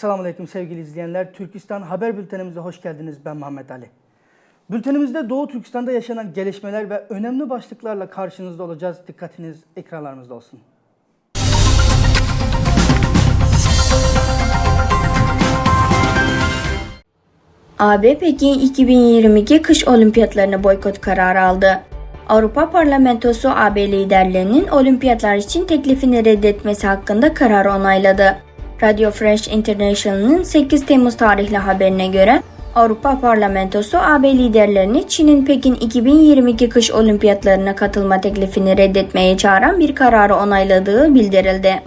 Esselamu Aleyküm sevgili izleyenler. Türkistan Haber Bültenimize hoş geldiniz. Ben Muhammed Ali. Bültenimizde Doğu Türkistan'da yaşanan gelişmeler ve önemli başlıklarla karşınızda olacağız. Dikkatiniz ekranlarımızda olsun. AB Pekin 2022 kış olimpiyatlarına boykot kararı aldı. Avrupa Parlamentosu AB liderlerinin olimpiyatlar için teklifini reddetmesi hakkında kararı onayladı. Radio French International'ın 8 Temmuz tarihli haberine göre Avrupa Parlamentosu AB liderlerini Çin'in Pekin 2022 kış olimpiyatlarına katılma teklifini reddetmeye çağıran bir kararı onayladığı bildirildi.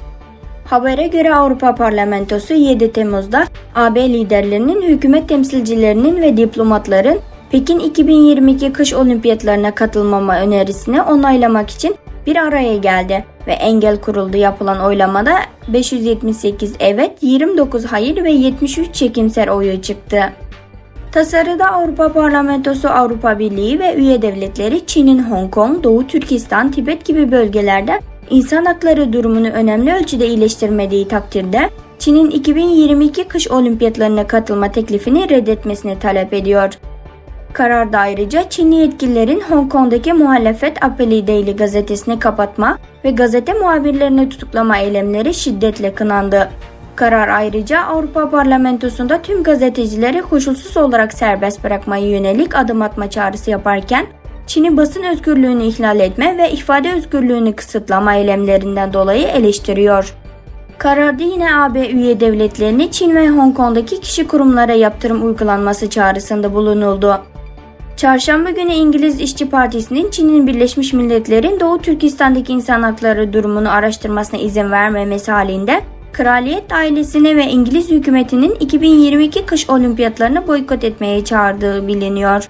Habere göre Avrupa Parlamentosu 7 Temmuz'da AB liderlerinin, hükümet temsilcilerinin ve diplomatların Pekin 2022 kış olimpiyatlarına katılmama önerisini onaylamak için bir araya geldi ve engel kuruldu yapılan oylamada 578 evet, 29 hayır ve 73 çekimser oyu çıktı. Tasarıda Avrupa Parlamentosu, Avrupa Birliği ve üye devletleri Çin'in Hong Kong, Doğu Türkistan, Tibet gibi bölgelerde insan hakları durumunu önemli ölçüde iyileştirmediği takdirde Çin'in 2022 kış olimpiyatlarına katılma teklifini reddetmesini talep ediyor. Kararda ayrıca Çinli yetkililerin Hong Kong'daki muhalefet Apeli Daily gazetesini kapatma ve gazete muhabirlerini tutuklama eylemleri şiddetle kınandı. Karar ayrıca Avrupa Parlamentosu'nda tüm gazetecileri koşulsuz olarak serbest bırakmaya yönelik adım atma çağrısı yaparken Çin'in basın özgürlüğünü ihlal etme ve ifade özgürlüğünü kısıtlama eylemlerinden dolayı eleştiriyor. Kararda yine AB üye devletlerini Çin ve Hong Kong'daki kişi kurumlara yaptırım uygulanması çağrısında bulunuldu. Çarşamba günü İngiliz İşçi Partisi'nin Çin'in Birleşmiş Milletler'in Doğu Türkistan'daki insan hakları durumunu araştırmasına izin vermemesi halinde kraliyet ailesini ve İngiliz hükümetinin 2022 kış olimpiyatlarını boykot etmeye çağırdığı biliniyor.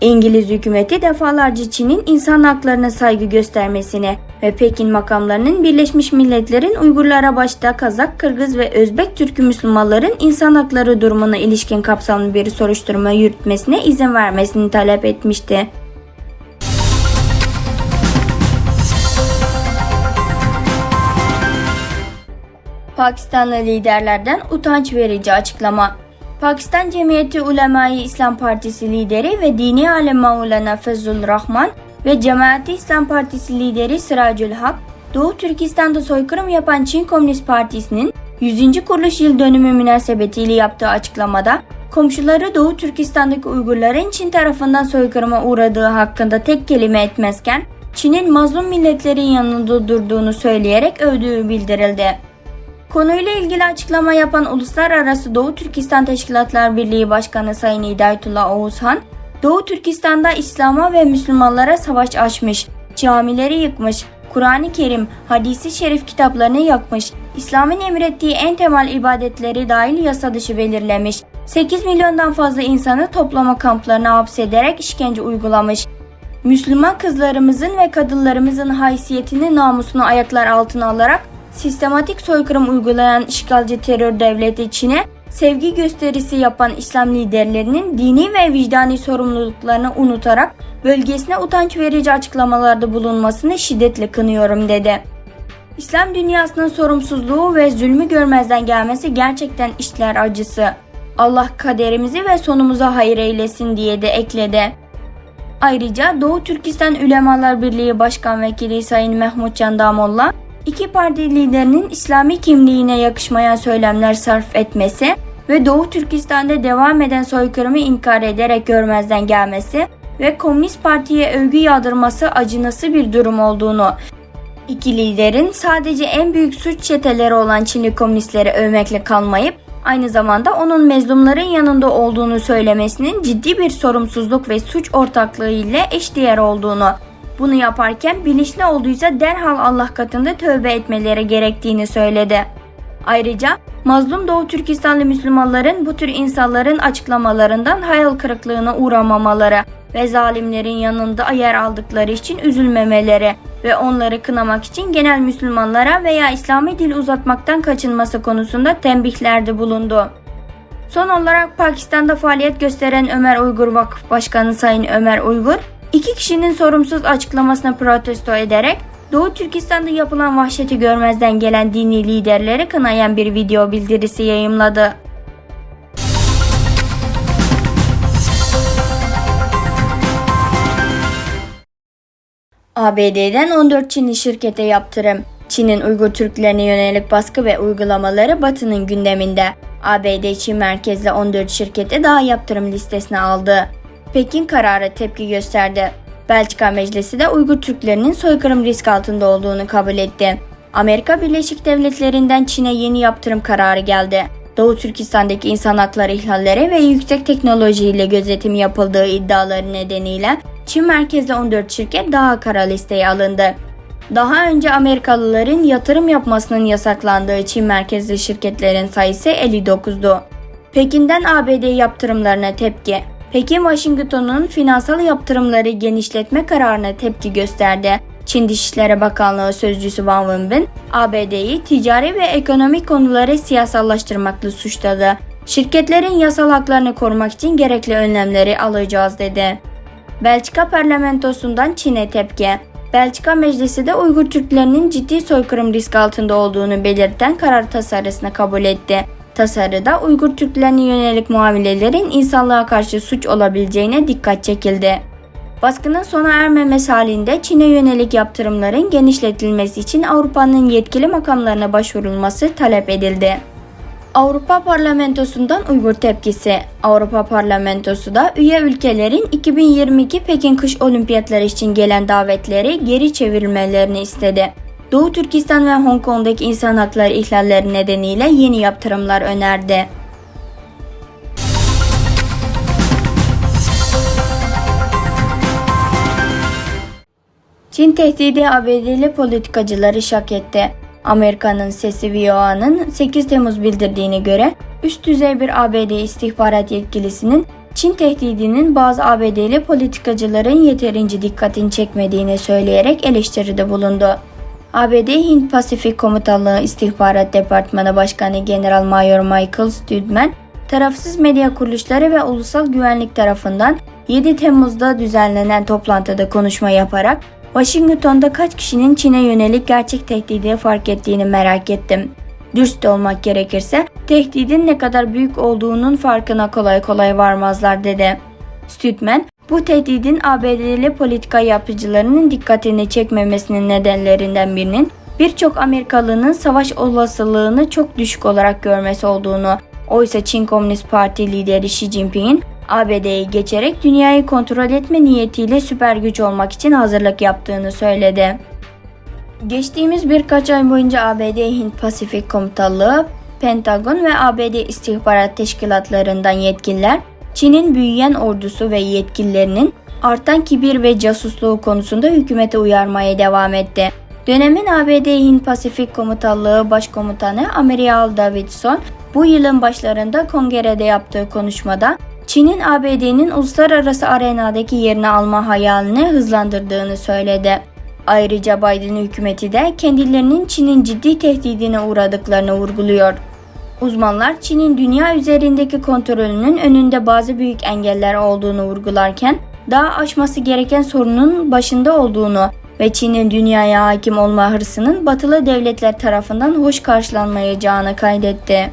İngiliz hükümeti defalarca Çin'in insan haklarına saygı göstermesine ve Pekin makamlarının Birleşmiş Milletler'in Uygurlara başta Kazak, Kırgız ve Özbek Türk'ü Müslümanların insan hakları durumuna ilişkin kapsamlı bir soruşturma yürütmesine izin vermesini talep etmişti. Pakistanlı liderlerden utanç verici açıklama. Pakistan Cemiyeti Ulemayı İslam Partisi lideri ve dini alem Maulana Fezlul Rahman ve Cemaati İslam Partisi lideri Sıracül Hak, Doğu Türkistan'da soykırım yapan Çin Komünist Partisi'nin 100. kuruluş yıl dönümü münasebetiyle yaptığı açıklamada komşuları Doğu Türkistan'daki Uygurların Çin tarafından soykırıma uğradığı hakkında tek kelime etmezken Çin'in mazlum milletlerin yanında durduğunu söyleyerek övdüğü bildirildi. Konuyla ilgili açıklama yapan Uluslararası Doğu Türkistan Teşkilatlar Birliği Başkanı Sayın Hidayetullah Oğuzhan, Doğu Türkistan'da İslam'a ve Müslümanlara savaş açmış, camileri yıkmış, Kur'an-ı Kerim, hadisi şerif kitaplarını yakmış, İslam'ın emrettiği en temel ibadetleri dahil yasa dışı belirlemiş, 8 milyondan fazla insanı toplama kamplarına hapsederek işkence uygulamış, Müslüman kızlarımızın ve kadınlarımızın haysiyetini, namusunu ayaklar altına alarak sistematik soykırım uygulayan işgalci terör devleti Çin'e sevgi gösterisi yapan İslam liderlerinin dini ve vicdani sorumluluklarını unutarak bölgesine utanç verici açıklamalarda bulunmasını şiddetle kınıyorum dedi. İslam dünyasının sorumsuzluğu ve zulmü görmezden gelmesi gerçekten işler acısı. Allah kaderimizi ve sonumuza hayır eylesin diye de ekledi. Ayrıca Doğu Türkistan Ülemalar Birliği Başkan Vekili Sayın Mehmut Can Damolla, iki parti liderinin İslami kimliğine yakışmayan söylemler sarf etmesi ve Doğu Türkistan'da devam eden soykırımı inkar ederek görmezden gelmesi ve Komünist Parti'ye övgü yağdırması acınası bir durum olduğunu, iki liderin sadece en büyük suç çeteleri olan Çinli komünistleri övmekle kalmayıp aynı zamanda onun mezlumların yanında olduğunu söylemesinin ciddi bir sorumsuzluk ve suç ortaklığı ile eşdeğer olduğunu bunu yaparken bilinçli olduysa derhal Allah katında tövbe etmeleri gerektiğini söyledi. Ayrıca mazlum Doğu Türkistanlı Müslümanların bu tür insanların açıklamalarından hayal kırıklığına uğramamaları ve zalimlerin yanında yer aldıkları için üzülmemeleri ve onları kınamak için genel Müslümanlara veya İslami dil uzatmaktan kaçınması konusunda tembihlerde bulundu. Son olarak Pakistan'da faaliyet gösteren Ömer Uygur Vakıf Başkanı Sayın Ömer Uygur, İki kişinin sorumsuz açıklamasına protesto ederek Doğu Türkistan'da yapılan vahşeti görmezden gelen dini liderlere kınayan bir video bildirisi yayımladı. ABD'den 14 Çinli şirkete yaptırım. Çin'in Uygur Türklerine yönelik baskı ve uygulamaları Batı'nın gündeminde. ABD Çin merkezli 14 şirkete daha yaptırım listesine aldı. Pekin kararı tepki gösterdi. Belçika Meclisi de Uygur Türklerinin soykırım risk altında olduğunu kabul etti. Amerika Birleşik Devletleri'nden Çin'e yeni yaptırım kararı geldi. Doğu Türkistan'daki insan hakları ihlalleri ve yüksek teknolojiyle gözetim yapıldığı iddiaları nedeniyle Çin merkezli 14 şirket daha kara listeye alındı. Daha önce Amerikalıların yatırım yapmasının yasaklandığı Çin merkezli şirketlerin sayısı 59'du. Pekin'den ABD yaptırımlarına tepki. Pekin, Washington'un finansal yaptırımları genişletme kararına tepki gösterdi. Çin Dışişleri Bakanlığı Sözcüsü Wang Wenbin, ABD'yi ticari ve ekonomik konuları siyasallaştırmakla suçladı. Şirketlerin yasal haklarını korumak için gerekli önlemleri alacağız dedi. Belçika parlamentosundan Çin'e tepki. Belçika Meclisi de Uygur Türklerinin ciddi soykırım risk altında olduğunu belirten karar tasarısını kabul etti. Tasarıda Uygur Türklerine yönelik muamelelerin insanlığa karşı suç olabileceğine dikkat çekildi. Baskının sona ermemesi halinde Çin'e yönelik yaptırımların genişletilmesi için Avrupa'nın yetkili makamlarına başvurulması talep edildi. Avrupa Parlamentosu'ndan Uygur tepkisi. Avrupa Parlamentosu da üye ülkelerin 2022 Pekin Kış Olimpiyatları için gelen davetleri geri çevirmelerini istedi. Doğu Türkistan ve Hong Kong'daki insan hakları ihlalleri nedeniyle yeni yaptırımlar önerdi. Çin tehdidi ABD'li politikacıları şak etti. Amerika'nın sesi VOA'nın 8 Temmuz bildirdiğine göre üst düzey bir ABD istihbarat yetkilisinin Çin tehdidinin bazı ABD'li politikacıların yeterince dikkatini çekmediğini söyleyerek eleştiride bulundu. ABD Hint Pasifik Komutanlığı İstihbarat Departmanı Başkanı General Mayor Michael Stüdman, tarafsız medya kuruluşları ve ulusal güvenlik tarafından 7 Temmuz'da düzenlenen toplantıda konuşma yaparak Washington'da kaç kişinin Çin'e yönelik gerçek tehdidi fark ettiğini merak ettim. Dürüst olmak gerekirse tehdidin ne kadar büyük olduğunun farkına kolay kolay varmazlar dedi. Stüdman, bu tehdidin ABD'li politika yapıcılarının dikkatini çekmemesinin nedenlerinden birinin birçok Amerikalının savaş olasılığını çok düşük olarak görmesi olduğunu, oysa Çin Komünist Parti lideri Xi Jinping'in ABD'yi geçerek dünyayı kontrol etme niyetiyle süper güç olmak için hazırlık yaptığını söyledi. Geçtiğimiz birkaç ay boyunca ABD Hint Pasifik Komutanlığı, Pentagon ve ABD istihbarat teşkilatlarından yetkililer, Çin'in büyüyen ordusu ve yetkililerinin artan kibir ve casusluğu konusunda hükümete uyarmaya devam etti. Dönemin ABD Hint Pasifik Komutanlığı Başkomutanı Amiral Davidson bu yılın başlarında kongrede yaptığı konuşmada Çin'in ABD'nin uluslararası arenadaki yerini alma hayalini hızlandırdığını söyledi. Ayrıca Biden hükümeti de kendilerinin Çin'in ciddi tehdidine uğradıklarını vurguluyor. Uzmanlar Çin'in dünya üzerindeki kontrolünün önünde bazı büyük engeller olduğunu vurgularken daha aşması gereken sorunun başında olduğunu ve Çin'in dünyaya hakim olma hırsının batılı devletler tarafından hoş karşılanmayacağını kaydetti.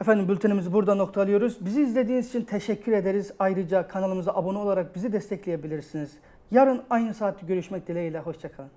Efendim bültenimizi burada noktalıyoruz. Bizi izlediğiniz için teşekkür ederiz. Ayrıca kanalımıza abone olarak bizi destekleyebilirsiniz. Yarın aynı saatte görüşmek dileğiyle. Hoşçakalın.